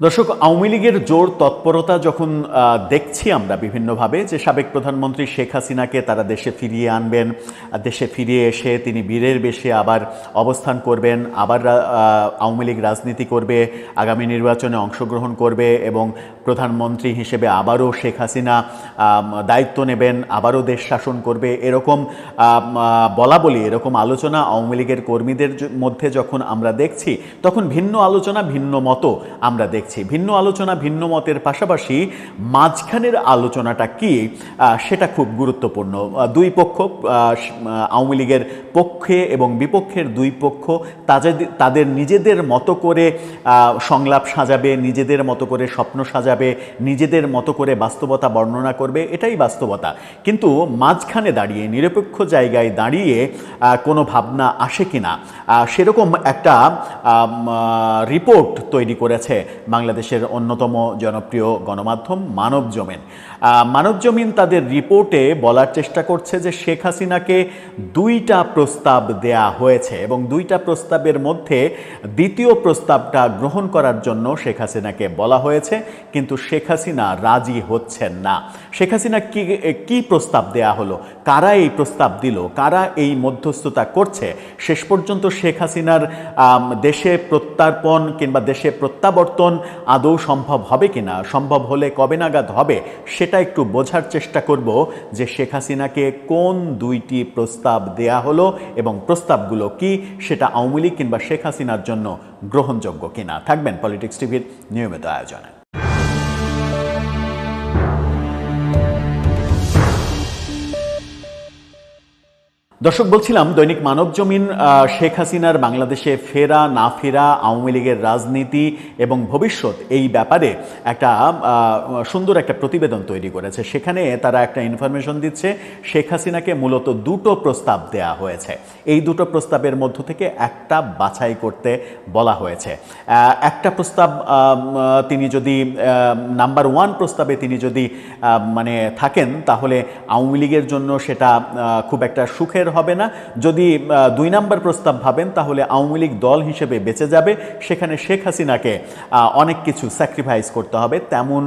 দর্শক, আওয়ামী লীগের জোর তৎপরতা যখন দেখছি আমরা বিভিন্নভাবে যে সাবেক প্রধানমন্ত্রী শেখ হাসিনাকে তারা দেশে ফিরিয়ে আনবেন দেশে ফিরিয়ে এসে তিনি বীরের বেশে আবার অবস্থান করবেন, আবার আওয়ামী লীগ রাজনীতি করবে, আগামী নির্বাচনে অংশগ্রহণ করবে এবং প্রধানমন্ত্রী হিসেবে আবারও শেখ হাসিনা দায়িত্ব নেবেন, আবারও দেশ শাসন করবে, এরকম বলা বলি এরকম আলোচনা আওয়ামী লীগের কর্মীদের মধ্যে যখন আমরা দেখছি, তখন ভিন্ন আলোচনা ভিন্ন মতো আমরা দেখছি। ভিন্ন আলোচনা ভিন্ন মতের পাশাপাশি মাঝখানের আলোচনাটা কি সেটা খুব গুরুত্বপূর্ণ। দুই পক্ষ আওয়ামী লীগের পক্ষে এবং বিপক্ষের দুই পক্ষ তাদের তাদের নিজেদের মতো করে সংলাপ সাজাবে, নিজেদের মতো করে স্বপ্ন সাজাবে নিজেদের মতো করে বাস্তবতা বর্ণনা করবে এটাই বাস্তবতা। কিন্তু মাঝখানে দাঁড়িয়ে নিরপেক্ষ জায়গায় দাঁড়িয়ে কোনো ভাবনা আসে কিনা? আহ, সেরকম একটা রিপোর্ট তৈরি করেছে বাংলাদেশের অন্যতম জনপ্রিয় গণমাধ্যম মানব জমিন। মানব জমিন তাদের রিপোর্টে বলার চেষ্টা করছে যে শেখ হাসিনাকে দুইটা প্রস্তাব দেয়া হয়েছে এবং দুইটা প্রস্তাবের মধ্যে দ্বিতীয় প্রস্তাবটা গ্রহণ করার জন্য শেখ হাসিনাকে বলা হয়েছে। কিন্তু শেখ হাসিনা রাজি হচ্ছেন না। শেখ হাসিনা কি কি প্রস্তাব দেয়া হলো? কারা এই প্রস্তাব দিল? কারা এই মধ্যস্থতা করছে? শেষ পর্যন্ত শেখ হাসিনার দেশে প্রত্যার্পণ কিংবা দেশে প্রত্যাবর্তন আদৌ সম্ভব হবে কিনা, সম্ভব হলে কবে নাগাদ হবে, সেটা একটু বোঝার চেষ্টা করব যে শেখ হাসিনাকে কোন দুইটি প্রস্তাব দেয়া হলো এবং প্রস্তাবগুলো কি, সেটা আওয়ামী লীগ কিংবা শেখ হাসিনার জন্য গ্রহণযোগ্য কিনা। থাকবেন পলিটিক্স টিভির নিয়মিত আয়োজনে। দর্শক, বলছিলাম দৈনিক মানব জমিন শেখ হাসিনার বাংলাদেশে ফেরা, না ফেরা, আওয়ামী লীগের রাজনীতি এবং ভবিষ্যৎ এই ব্যাপারে একটা সুন্দর একটা প্রতিবেদন তৈরি করেছে। সেখানে তারা একটা ইনফরমেশন দিচ্ছে, শেখ হাসিনাকে মূলত দুটো প্রস্তাব দেয়া হয়েছে। এই দুটো প্রস্তাবের মধ্য থেকে একটা বাছাই করতে বলা হয়েছে। একটা প্রস্তাব তিনি যদি নাম্বার ওয়ান প্রস্তাবে তিনি যদি মানে থাকেন, তাহলে আওয়ামী লীগের জন্য সেটা খুব একটা সুখের হবে না। যদি দুই নাম্বার প্রস্তাব ভাবেন, তাহলে আওয়ামী লীগ দল হিসেবে বেঁচে যাবে। সেখানে শেখ হাসিনাকে অনেক কিছু স্যাক্রিফাইস করতে হবে। তেমন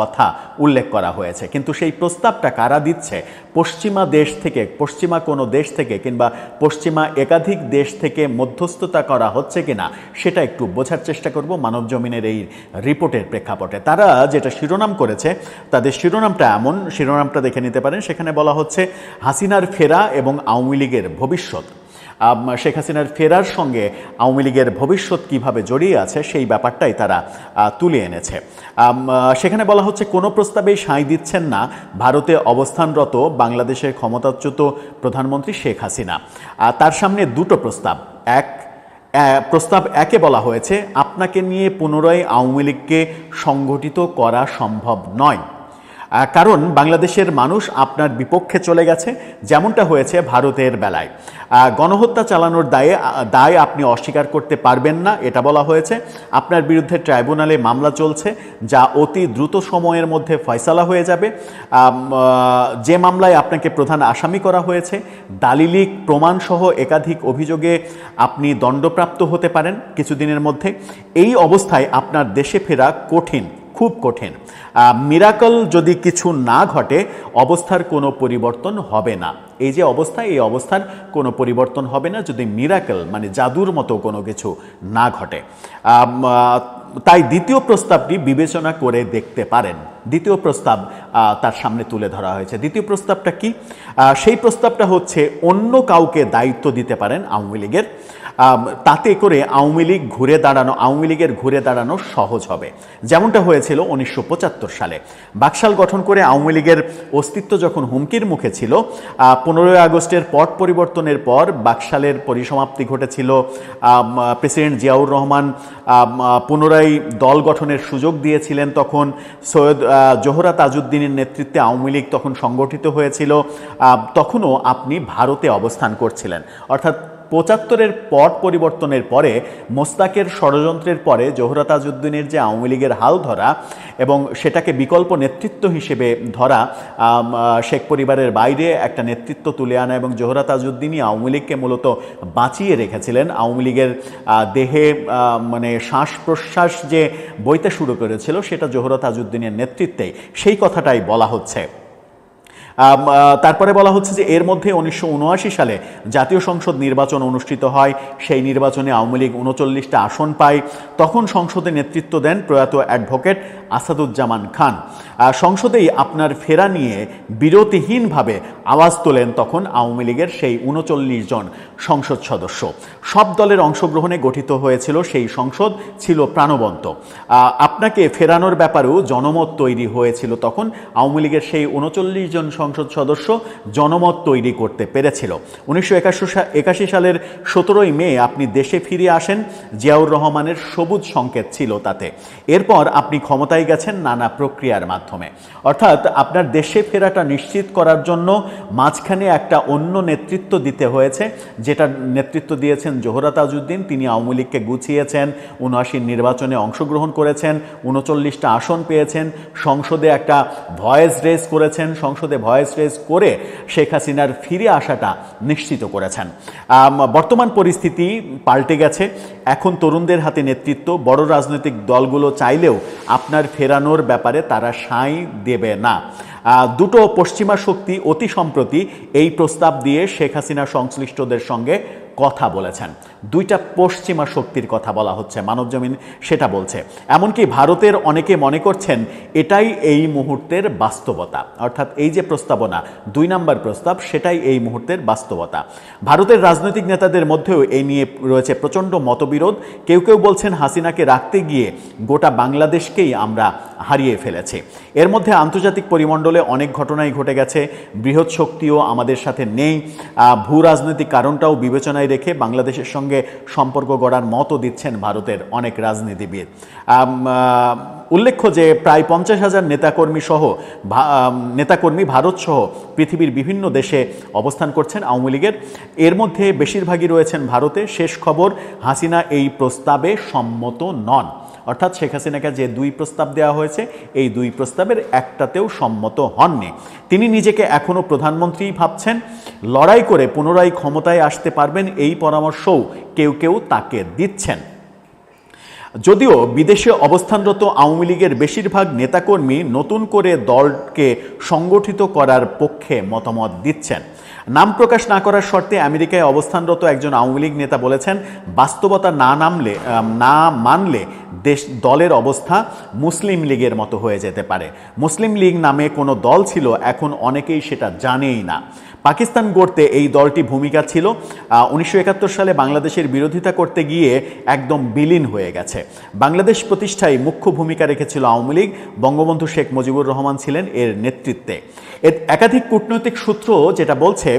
কথা উল্লেখ করা হয়েছে। কিন্তু সেই প্রস্তাবটা কারা দিচ্ছে? পশ্চিমা দেশ থেকে, পশ্চিমা কোনো দেশ থেকে কিংবা পশ্চিমা একাধিক দেশ থেকে মধ্যস্থতা করা হচ্ছে কি না সেটা একটু বোঝার চেষ্টা করব মানব জমিনের এই রিপোর্টের প্রেক্ষাপটে। তারা যেটা শিরোনাম করেছে, তাদের শিরোনামটা এমন, শিরোনামটা দেখে নিতে পারেন। সেখানে বলা হচ্ছে, হাসিনার ফেরা এবং আওয়ামী লীগের ভবিষ্যৎ। শেখ হাসিনার ফেরার সঙ্গে আওয়ামী লীগের ভবিষ্যৎ কীভাবে জড়িয়ে আছে, সেই ব্যাপারটাই তারা তুলে এনেছে। সেখানে বলা হচ্ছে, কোনো প্রস্তাবেই সাঁই দিচ্ছেন না ভারতে অবস্থানরত বাংলাদেশের ক্ষমতাচ্যুত প্রধানমন্ত্রী শেখ হাসিনা। তার সামনে দুটো প্রস্তাব। এক প্রস্তাব একে বলা হয়েছে, আপনাকে নিয়ে পুনরায় আওয়ামী লীগকে সংগঠিত করা সম্ভব নয়। কারণ বাংলাদেশের মানুষ আপনার বিপক্ষে চলে গেছে, যেমনটা হয়েছে ভারতের বেলায়। গণহত্যা চালানোর দায়ে দায় আপনি অস্বীকার করতে পারবেন না, এটা বলা হয়েছে। আপনার বিরুদ্ধে ট্রাইব্যুনালে মামলা চলছে, যা অতি দ্রুত সময়ের মধ্যে ফয়সালা হয়ে যাবে। যে মামলায় আপনাকে প্রধান আসামি করা হয়েছে, দালিলিক প্রমাণসহ একাধিক অভিযোগে আপনি দণ্ডপ্রাপ্ত হতে পারেন কিছুদিনের মধ্যে। এই অবস্থায় আপনার দেশে ফেরা কঠিন। খুব কঠিন। মিরাকল যদি কিছু না ঘটে, অবস্থার কোনো পরিবর্তন হবে না। এই যে অবস্থা, এই অবস্থার কোনো পরিবর্তন হবে না যদি মিরাকল মানে জাদুর মতো কোনো কিছু না ঘটে। তাই দ্বিতীয় প্রস্তাবটি বিবেচনা করে দেখতে পারেন। দ্বিতীয় প্রস্তাব তার সামনে তুলে ধরা হয়েছে। দ্বিতীয় প্রস্তাবটা কি? সেই প্রস্তাবটা হচ্ছে অন্য কাউকে দায়িত্ব দিতে পারেন আওয়ামী লীগের। তাতে করে আওয়ামী লীগ ঘুরে দাঁড়ানো, আওয়ামী লীগের ঘুরে দাঁড়ানো সহজ হবে। যেমনটা হয়েছিল উনিশশো পঁচাত্তর সালে। বাকশাল গঠন করে আওয়ামী লীগের অস্তিত্ব যখন হুমকির মুখে ছিল পনেরোই আগস্টের পট পরিবর্তনের পর বাকশালের পরিসমাপ্তি ঘটেছিল প্রেসিডেন্ট জিয়াউর রহমান পুনরায় দল গঠনের সুযোগ দিয়েছিলেন তখন। সৈয়দ জোহরা তাজউদ্দিনের নেতৃত্বে আওয়ামী লীগ তখন সংগঠিত হয়েছিল। তখনও আপনি ভারতে অবস্থান করছিলেন। অর্থাৎ পঁচাত্তরের পট পরিবর্তনের পরে মোস্তাকের ষড়যন্ত্রের পরে জোহরা তাজউদ্দিনের যে আওয়ামী লীগের হাল ধরা এবং সেটাকে বিকল্প নেতৃত্ব হিসেবে ধরা শেখ পরিবারের বাইরে একটা নেতৃত্ব তুলে আনা এবং জোহরা তাজউদ্দিনই আওয়ামী লীগকে মূলত বাঁচিয়ে রেখেছিলেন। আওয়ামী লীগের দেহে মানে শ্বাস প্রশ্বাস যে বইতে শুরু করেছিল সেটা জোহরা তাজউদ্দিনের নেতৃত্বেই। সেই কথাটাই বলা হচ্ছে। তারপরে বলা হচ্ছে যে এর মধ্যে উনিশশো উনআশি সালে জাতীয় সংসদ নির্বাচন অনুষ্ঠিত হয়। সেই নির্বাচনে আওয়ামী লীগ উনচল্লিশটা আসন পায়। তখন সংসদে নেতৃত্ব দেন প্রয়াত অ্যাডভোকেট আসাদুজ্জামান খান। সংসদেই আপনার ফেরা নিয়ে বিরতিহীনভাবে আওয়াজ তোলেন তখন আওয়ামী লীগের সেই উনচল্লিশ জন সংসদ সদস্য। সব দলের অংশগ্রহণে গঠিত হয়েছিল সেই সংসদ, ছিল প্রাণবন্ত। আপনাকে ফেরানোর ব্যাপারেও জনমত তৈরি হয়েছিল তখন। আওয়ামী লীগের সেই উনচল্লিশ জন সংসদ সদস্য জনমত তৈরি করতে পেরেছিল। উনিশশো একাশি সালের সতেরোই মে আপনি দেশে ফিরে আসেন, জিয়াউর রহমানের সবুজ সংকেত ছিল তাতে। এরপর আপনি ক্ষমতায় গেছেন নানা প্রক্রিয়ার মাধ্যমে। অর্থাৎ আপনার দেশে ফেরাটা নিশ্চিত করার জন্য মাঝখানে একটা অন্য নেতৃত্ব দিতে হয়েছে, যেটা নেতৃত্ব দিয়েছেন জোহরা তাজউদ্দিন তিনি আওয়ামী লীগকে গুছিয়েছেন, উনআশির নির্বাচনে অংশগ্রহণ করেছেন, উনচল্লিশটা আসন পেয়েছেন, সংসদে একটা ভয়েস রেস করেছেন, সংসদে ভয়েস রেস করে শেখ হাসিনার ফিরে আসাটা নিশ্চিত করেছেন। বর্তমান পরিস্থিতি পাল্টে গেছে। এখন তরুণদের হাতে নেতৃত্ব, বড় রাজনৈতিক দলগুলো চাইলেও আপনার ফেরানোর ব্যাপারে তারা সাঁই দেবে না। দুটো পশ্চিমা শক্তি অতি সম্প্রতি এই প্রস্তাব দিয়ে শেখ হাসিনা সংশ্লিষ্টদের সঙ্গে কথা বলেছেন। দুইটা পশ্চিমা শক্তির কথা বলা হচ্ছে, মানবজমিন সেটা বলছে। এমনকি ভারতের অনেকে মনে করছেন এটাই এই মুহূর্তের বাস্তবতা। অর্থাৎ এই যে প্রস্তাবনা, দুই নাম্বার প্রস্তাব, সেটাই এই মুহূর্তের বাস্তবতা। ভারতের রাজনৈতিক নেতাদের মধ্যেও এই নিয়ে রয়েছে প্রচণ্ড মতবিরোধ। কেউ কেউ বলছেন হাসিনাকে রাখতে গিয়ে গোটা বাংলাদেশকেই আমরা হারিয়ে ফেলেছি। এর মধ্যে আন্তর্জাতিক পরিমণ্ডলে অনেক ঘটনাই ঘটে গেছে। বৃহৎ শক্তিও আমাদের সাথে নেই। ভূ রাজনৈতিক কারণটাও বিবেচনায় রেখে বাংলাদেশের সঙ্গে সম্পর্ক গড়ার মতো দিচ্ছেন ভারতের অনেক রাজনীতিবিদ। উল্লেখ্য যে প্রায় পঞ্চাশ হাজার নেতাকর্মী সহ নেতাকর্মী ভারত সহ পৃথিবীর বিভিন্ন দেশে অবস্থান করছেন আওয়ামী লীগের। এর মধ্যে বেশিরভাগই রয়েছেন ভারতে। শেষ খবর, হাসিনা এই প্রস্তাবে সম্মত নন। অর্থাৎ শেখ হাসিনাকে যে দুই প্রস্তাব দেওয়া হয়েছে, এই দুই প্রস্তাবের একটাতেও সম্মত হননি। তিনি নিজেকে এখনও প্রধানমন্ত্রীই ভাবছেন। লড়াই করে পুনরায় ক্ষমতায় আসতে পারবেন এই পরামর্শও কেউ কেউ তাকে দিচ্ছেন। যদিও বিদেশে অবস্থানরত আওয়ামী লীগের বেশিরভাগ নেতাকর্মী নতুন করে দলকে সংগঠিত করার পক্ষে মতামত দিচ্ছেন। নাম প্রকাশ না করার শর্তে আমেরিকায় অবস্থানরত একজন আওয়ামী লীগ নেতা বলেছেন, বাস্তবতা না নামলে না মানলে দেশ, দলের অবস্থা মুসলিম লীগের মতো হয়ে যেতে পারে। মুসলিম লীগ নামে কোনো দল ছিল, এখন অনেকেই সেটা জানেই না। পাকিস্তান গড়তে এই দলটি ভূমিকা ছিল। উনিশশো একাত্তর সালে বাংলাদেশের বিরোধিতা করতে গিয়ে একদম বিলীন হয়ে গেছে। বাংলাদেশ প্রতিষ্ঠায় মুখ্য ভূমিকা রেখেছিল আওয়ামী লীগ। বঙ্গবন্ধু শেখ মুজিবুর রহমান ছিলেন এর নেতৃত্বে। এর একাধিক কূটনৈতিক সূত্র যেটা বলছে,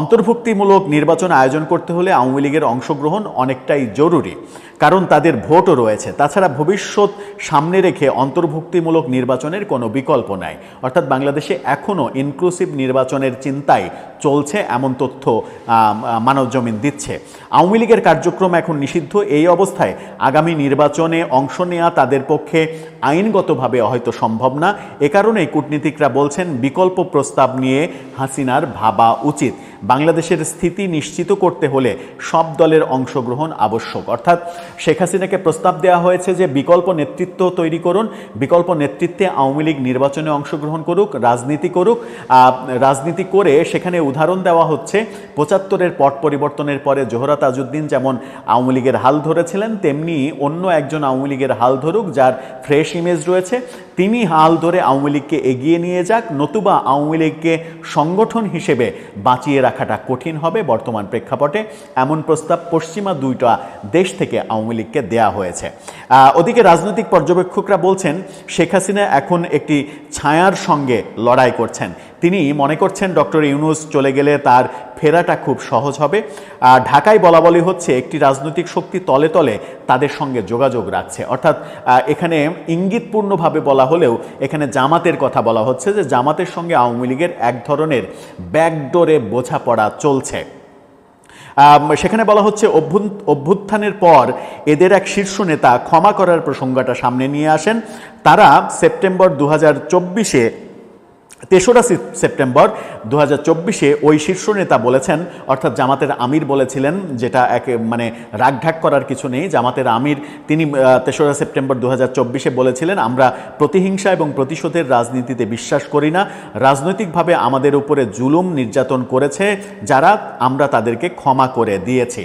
অন্তর্ভুক্তিমূলক নির্বাচন আয়োজন করতে হলে আওয়ামী লীগের অংশগ্রহণ অনেকটাই জরুরি। কারণ তাদের ভোটও রয়েছে। তাছাড়া ভবিষ্যৎ সামনে রেখে অন্তর্ভুক্তিমূলক নির্বাচনের কোনো বিকল্প নাই। অর্থাৎ বাংলাদেশে এখনও ইনক্লুসিভ নির্বাচনের চিন্তায় চলছে এমন তথ্য আম, মানব জমিন দিচ্ছে। আওয়ামী লীগের কার্যক্রম এখন নিষিদ্ধ। এই অবস্থায় আগামী নির্বাচনে অংশ নেওয়া তাদের পক্ষে আইনগতভাবে হয়তো সম্ভব না। এ কারণেই কূটনীতিকরা বলছেন বিকল্প প্রস্তাব নিয়ে হাসিনার ভাবা উচিত। বাংলাদেশের স্থিতি নিশ্চিত করতে হলে সব দলের অংশগ্রহণ আবশ্যক। অর্থাৎ শেখ হাসিনাকে প্রস্তাব দেওয়া হয়েছে যে বিকল্প নেতৃত্ব তৈরি করুন, বিকল্প নেতৃত্বে আওয়ামী লীগ নির্বাচনে অংশগ্রহণ করুক, রাজনীতি করুক। রাজনীতি করে সেখানে উদাহরণ দেওয়া হচ্ছে, পঁচাত্তরের পট পরিবর্তনের পরে জোহরা তাজউদ্দিন যেমন আওয়ামী লীগের হাল ধরেছিলেন, তেমনি অন্য একজন আওয়ামী লীগের হাল ধরুক যার ফ্রেশ ইমেজ রয়েছে তিনি হাল ধরে আওয়ামী লীগকে এগিয়ে নিয়ে যাক, নতুবা আওয়ামী লীগকে সংগঠন হিসেবে বাঁচিয়ে রাখাটা কঠিন হবে বর্তমান প্রেক্ষাপটে। এমন প্রস্তাব পশ্চিমা দুইটা দেশ থেকে আওয়ামী লীগকে দেয়া হয়েছে। ওদিকে রাজনৈতিক পর্যবেক্ষকরা বলছেন, শেখ হাসিনা এখন একটি ছায়ার সঙ্গে লড়াই করছেন। তিনি মনে করছেন, ডক্টর ইউনুস চলে গেলে তার ফেরাটা খুব সহজ হবে। আর ঢাকায় বলা বলি হচ্ছে একটি রাজনৈতিক শক্তি তলে তলে তাদের সঙ্গে যোগাযোগ রাখছে। অর্থাৎ এখানে ইঙ্গিতপূর্ণভাবে বলা হলেও এখানে জামাতের কথা বলা হচ্ছে যে জামাতের সঙ্গে আওয়ামী লীগের এক ধরনের ব্যাকডোরে বোঝাপড়া চলছে। সেখানে বলা হচ্ছে অভ্যুত্থানের পর এদের এক শীর্ষ নেতা ক্ষমা করার প্রসঙ্গটা সামনে নিয়ে আসেন। তারা সেপ্টেম্বর দু হাজার চব্বিশে তেসরা সেপ্টেম্বর দু হাজার ওই শীর্ষ নেতা বলেছেন, অর্থাৎ জামাতের আমির বলেছিলেন, যেটা এক মানে রাগঢাক করার কিছু নেই। জামাতের আমির তিনি তেসরা সেপ্টেম্বর দু বলেছিলেন, আমরা প্রতিহিংসা এবং প্রতিশোধের রাজনীতিতে বিশ্বাস করি না। রাজনৈতিকভাবে আমাদের উপরে জুলুম নির্যাতন করেছে যারা, আমরা তাদেরকে ক্ষমা করে দিয়েছি।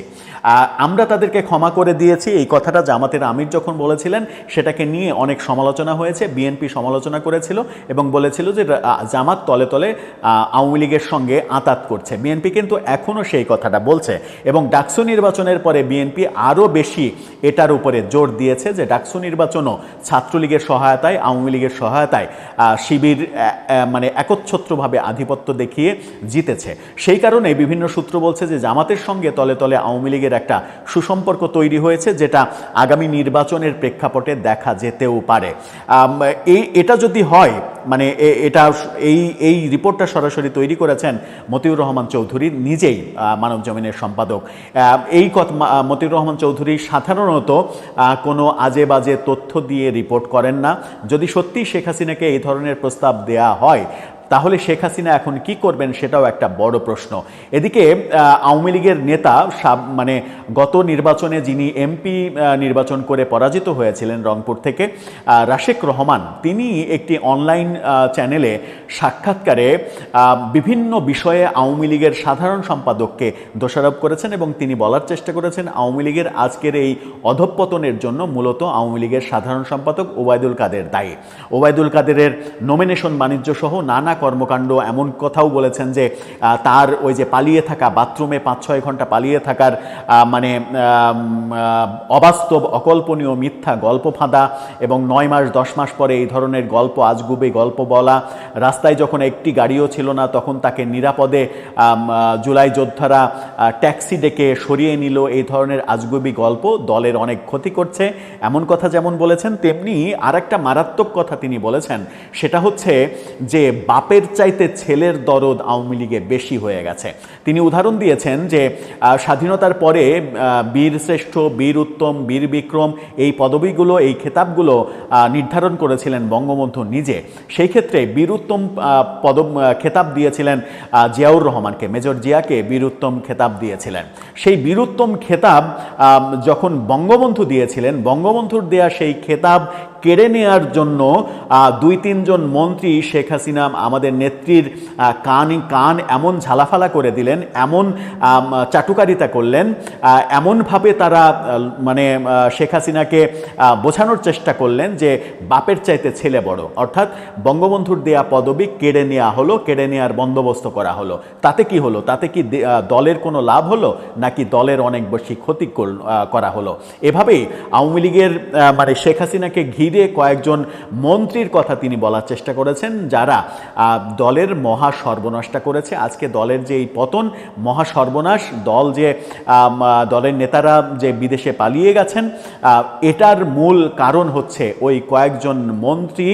আমরা তাদেরকে ক্ষমা করে দিয়েছি। এই কথাটা জামাতের আমির যখন বলেছিলেন, সেটাকে নিয়ে অনেক সমালোচনা হয়েছে। বিএনপি সমালোচনা করেছিল এবং বলেছিল যে জামাত তলে তলে আওয়ামী লীগের সঙ্গে আঁতাত করছে। বিএনপি কিন্তু এখনও সেই কথাটা বলছে এবং ডাকসু নির্বাচনের পরে বিএনপি আরও বেশি এটার উপরে জোর দিয়েছে যে, ডাকসু নির্বাচনও ছাত্রলীগের সহায়তায়, আওয়ামী লীগের সহায়তায় শিবির মানে একচ্ছত্রভাবে আধিপত্য দেখিয়ে জিতেছে। সেই কারণে বিভিন্ন সূত্র বলছে যে, জামাতের সঙ্গে তলে তলে আওয়ামী লীগের একটা সুসম্পর্ক তৈরি হয়েছে, যেটা আগামী নির্বাচনের প্রেক্ষাপটে দেখা যেতেও পারে। এই এটা যদি হয় মানে এটা এই এই রিপোর্টটা সরাসরি তৈরি করেছেন মতিউর রহমান চৌধুরী নিজেই মানব জমিনের সম্পাদক। এই কথা মতিউর রহমান চৌধুরী সাধারণত কোনো আজে বাজে তথ্য দিয়ে রিপোর্ট করেন না। যদি সত্যি শেখ হাসিনাকে এই ধরনের প্রস্তাব দেয়া হয় তাহলে শেখ হাসিনা এখন কি করবেন সেটাও একটা বড় প্রশ্ন। এদিকে আওয়ামী লীগের নেতা মানে গত নির্বাচনে যিনি এমপি নির্বাচন করে পরাজিত হয়েছিলেন রংপুর থেকে রাশেক রহমান, তিনি একটি অনলাইন চ্যানেলে সাক্ষাৎকারে বিভিন্ন বিষয়ে আওয়ামী লীগের সাধারণ সম্পাদককে দোষারোপ করেছেন এবং তিনি বলার চেষ্টা করেছেন, আওয়ামী লীগের আজকের এই অধঃপতনের জন্য মূলত আওয়ামী লীগের সাধারণ সম্পাদক ওবায়দুল কাদের দায়ী। ওবায়দুল কাদেরের নমিনেশন বাণিজ্য সহ নানা কর্মকাণ্ড, এমন কথাও বলেছেন যে তার ওই যে পালিয়ে থাকা, বাথরুমে পাঁচ ছয় ঘণ্টা পালিয়ে থাকার মানে অবাস্তব, অকল্পনীয় মিথ্যা গল্প ফাঁদা এবং নয় মাস, দশ মাস পরে এই ধরনের গল্প আজগুবে গল্প বলা। রাস্তায় যখন একটি গাড়িও ছিল না, তখন তাকে নিরাপদে জুলাই যোদ্ধারা ট্যাক্সি ডেকে সরিয়ে নিল। এই ধরনের আজগুবি গল্প দলের অনেক ক্ষতি করছে। এমন কথা যেমন বলেছেন, তেমনি আর একটা মারাত্মক কথা তিনি বলেছেন, সেটা হচ্ছে যে বাপের চাইতে ছেলের দরদ আওয়ামী লীগে বেশি হয়ে গেছে। তিনি উদাহরণ দিয়েছেন যে স্বাধীনতার পরে বীর শ্রেষ্ঠ, বীর উত্তম, বীর বিক্রম এই পদবীগুলো, এই খেতাবগুলো নির্ধারণ করেছিলেন বঙ্গবন্ধু নিজে। সেই ক্ষেত্রে বীর উত্তম পদ খেতাব দিয়েছিলেন জিয়াউর রহমানকে, মেজর জিয়াকে বীর উত্তম খেতাব দিয়েছিলেন। সেই বীর উত্তম খেতাব যখন বঙ্গবন্ধু দিয়েছিলেন, বঙ্গবন্ধুর দেয়া সেই খেতাব কেড়ে নেওয়ার জন্য দুই তিনজন মন্ত্রী শেখ হাসিনা আমাদের নেত্রীর কান কান এমন ঝালাফালা করে দিলেন, এমন চাটুকারিতা করলেন এমনভাবে তারা মানে শেখ হাসিনাকে বোঝানোর চেষ্টা করলেন যে বাপের চাইতে ছেলে বড়। অর্থাৎ বঙ্গবন্ধুর দেয়া পদবি কেড়ে নেওয়া হলো, কেড়ে নেওয়ার বন্দোবস্ত করা হলো। তাতে কি হলো? তাতে কি দলের কোনো লাভ হলো? নাকি দলের অনেক বেশি ক্ষতি করা হলো? এভাবেই আওয়ামী লীগের মানে শেখ হাসিনাকে ঘিরে কয়েকজন মন্ত্রীর কথা তিনি বলার চেষ্টা করেছেন, যারা দলের মহা সর্বনাশটা করেছে। আজকে দলের যে এই পতন, মহা সর্বনাশ, দল যে দলের নেতারা যে বিদেশে পালিয়ে গেছেন এটার মূল কারণ হচ্ছে ওই কয়েকজন মন্ত্রী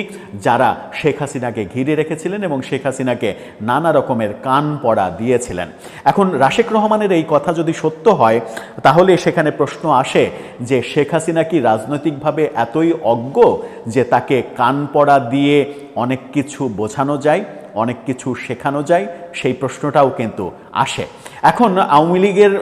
যারা শেখ হাসিনাকে ঘিরে রেখেছিলেন এবং শেখ হাসিনাকে নানা রকমের কান পড়া দিয়েছিলেন। এখন রাশেক রহমানের এই কথা যদি সত্য হয়, তাহলে সেখানে প্রশ্ন আসে যে শেখ হাসিনা কি রাজনৈতিকভাবে এতই অজ্ঞ যে তাকে কান পড়া দিয়ে অনেক কিছু বোঝানো যায়, অনেক কিছু শেখানো যায়, সেই প্রশ্নটাও কিন্তু আসে। এখন আওয়ামী লীগের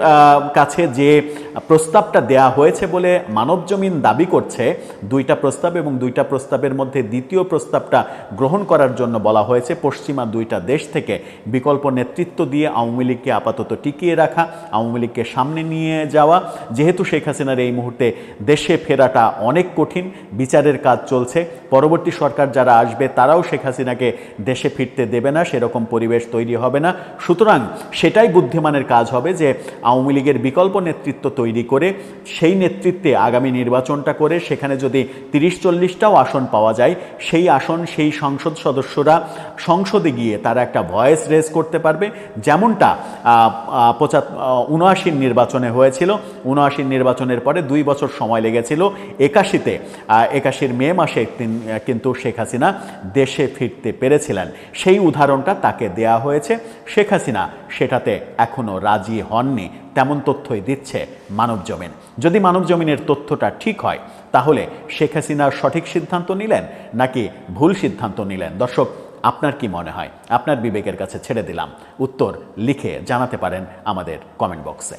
কাছে যে প্রস্তাবটা দেয়া হয়েছে বলে মানবজমিন দাবি করছে। দুইটা প্রস্তাব এবং দুইটা প্রস্তাবের মধ্যে দ্বিতীয় প্রস্তাবটা গ্রহণ করার জন্য বলা হয়েছে, পশ্চিমা দুইটা দেশ থেকে বিকল্প নেতৃত্ব দিয়ে আওয়ামী লীগকে আপাতত টিকিয়ে রাখা, আওয়ামী লীগকে সামনে নিয়ে যাওয়া। যেহেতু শেখ হাসিনার এই মুহূর্তে দেশে ফেরাটা অনেক কঠিন, বিচারের কাজ চলছে, পরবর্তী সরকার যারা আসবে তারাও শেখ হাসিনাকে দেশে ফিরতে দেবে না, সেরকম পরিবেশ তৈরি হবে না। সুতরাং সেটাই বুদ্ধিমানের কাজ হবে যে আওয়ামী লীগের বিকল্প নেতৃত্ব তৈরি করে সেই নেতৃত্বে আগামী নির্বাচনটা করে সেখানে যদি তিরিশ চল্লিশটাও আসন পাওয়া যায়, সেই আসন, সেই সংসদ সদস্যরা সংসদে গিয়ে তারা একটা ভয়েস রেজ করতে পারবে। যেমনটা পঁচাত উনআশির নির্বাচনে হয়েছিল। উনআশির নির্বাচনের পরে দুই বছর সময় লেগেছিল। একাশিতে একাশির মে মাসে কিন্তু শেখ হাসিনা দেশে ফিরতে পেরেছিলেন। সেই উদাহরণটা তাকে দেয়া হয়েছে। শেখ হাসিনা সেটাতে এখনও রাজি হননি। তেমন তথ্যই দিচ্ছে মানব জমিন। যদি মানব জমিনের তথ্যটা ঠিক হয়, তাহলে শেখ হাসিনা সঠিক সিদ্ধান্ত নিলেন নাকি ভুল সিদ্ধান্ত নিলেন? দর্শক, আপনার কি মনে হয়? আপনার বিবেকের কাছে ছেড়ে দিলাম। উত্তর লিখে জানাতে পারেন আমাদের কমেন্ট বক্সে।